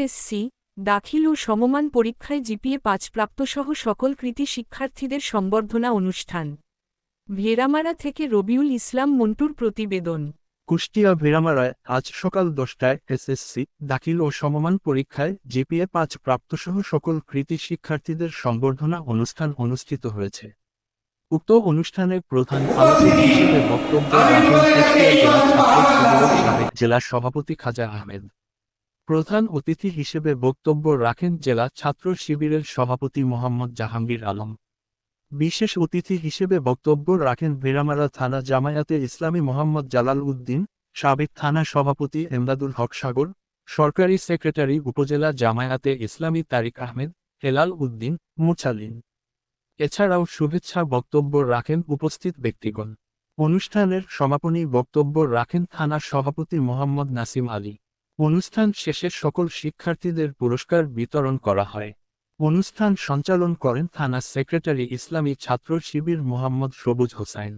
SSC দাখিল ও সমমান পরীক্ষায় জিপিএ পাঁচ প্রাপ্তসহ সকল কৃতি শিক্ষার্থীদের সম্বর্ধনা অনুষ্ঠান। ভেরামারা থেকে রবিউল ইসলাম মন্টুর প্রতিবেদন। কুষ্টিয়া ভেরামারায় আজ সকাল দশটায় এসএসসি, দাখিল ও সমমান পরীক্ষায় জিপিএ পাঁচ প্রাপ্তসহ সকল কৃতি শিক্ষার্থীদের সম্বর্ধনা অনুষ্ঠান অনুষ্ঠিত হয়েছে। উক্ত অনুষ্ঠানে প্রধান হিসেবে বক্তব্য জেলা সভাপতি খাজা আহমেদ। প্রধান অতিথি হিসেবে বক্তব্য রাখেন জেলা ছাত্র শিবিরের সভাপতি মোহাম্মদ জাহাঙ্গীর আলম। বিশেষ অতিথি হিসেবে বক্তব্য রাখেন ভেড়ামারা থানা জামায়াতে ইসলামী মোহাম্মদ জালাল উদ্দিন, সাবেক থানা সভাপতি এমদাদুল হক সাগর, সরকারি সেক্রেটারি উপজেলা জামায়াতে ইসলামী তারিক আহমেদ, হেলাল উদ্দিন, মুরসালিন। এছাড়াও শুভেচ্ছা বক্তব্য রাখেন উপস্থিত ব্যক্তিগণ। অনুষ্ঠানের সমাপনী বক্তব্য রাখেন থানা সভাপতি মোহাম্মদ নাসিম আলী। অনুষ্ঠান শেষে সকল শিক্ষার্থীদের পুরস্কার বিতরণ করা হয়। অনুষ্ঠান সঞ্চালন করেন থানা সেক্রেটারি ইসলামী ছাত্র শিবির মোহাম্মদ সবুজ হোসাইন।